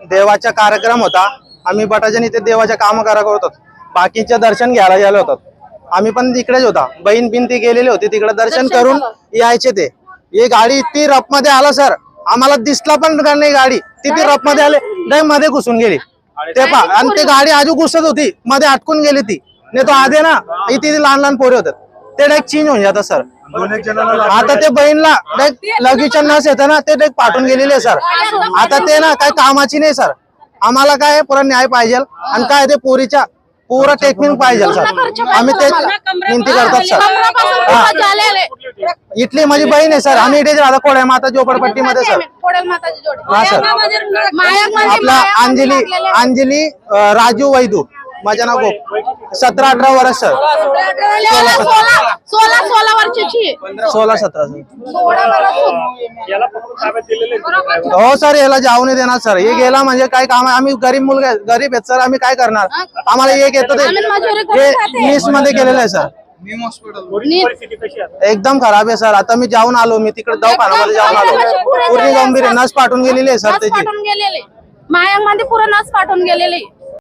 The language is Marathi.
देवाचा कार्यक्रम होता. आम्ही बटाच्या इथे देवाच्या काम करा करत होतो. बाकीचे दर्शन घ्यायला गेलो होतो. आम्ही पण तिकडेच होता. बहीण बिन ती गेलेली होती. तिकडे दर्शन करून यायचे ते. ही गाडी इतकी रफमध्ये आला सर आम्हाला दिसला पण नाही गाडी? ती ती रफमध्ये आले नाही मध्ये घुसून गेली. ते पा आणि ते गाडी आजू घुसत होती. मध्ये अटकून गेली ती. नाही तो आधे ना इथे लहान लहान पोरे होतात ते डायरेक्ट चेंज होऊन जातात सर दोन एक जणांना आता ते बहीणला डायरेक्ट लगीच्या नस येतं ना ते डायरेक्ट पाठवून गेलेले आहे, सर आता ते ना काय कामाची नाही सर आम्हाला काय पुरा न्याय पाहिजे आणि काय ते पोरीच्या पुरा टेक्निक पाहिजे सर आम्ही ते विनंती करतात सर. इथली माझी बहीण आहे सर आम्ही इथे राहता कोळ्या माता झोपडपट्टी मध्ये सर हा सर आपला अंजली अंजली अं, राजू वैदू माझं नाव गोप. सतरा अठरा वर्ष सर सोळा वर्षाची सोळा सतरा हो सर याला जाऊ नाही देणार सर. हे गेला म्हणजे काय काम आहे? आम्ही गरीब मुलगा आहे, गरीब आहेत सर. आम्ही काय करणार? आम्हाला एक येतं ते. नीसमध्ये केलेलं आहे सर. एकदम खराब आहे सर. आता मी जाऊन आलो. मी तिकडे दवाखान्यामध्ये जाऊन आलो. पूर्ण गंभीर नस पाठवून गेलेली आहे सर त्याची. पाठवून गेलेले. मायांमध्ये पुरं नस पाठवून गेलेले.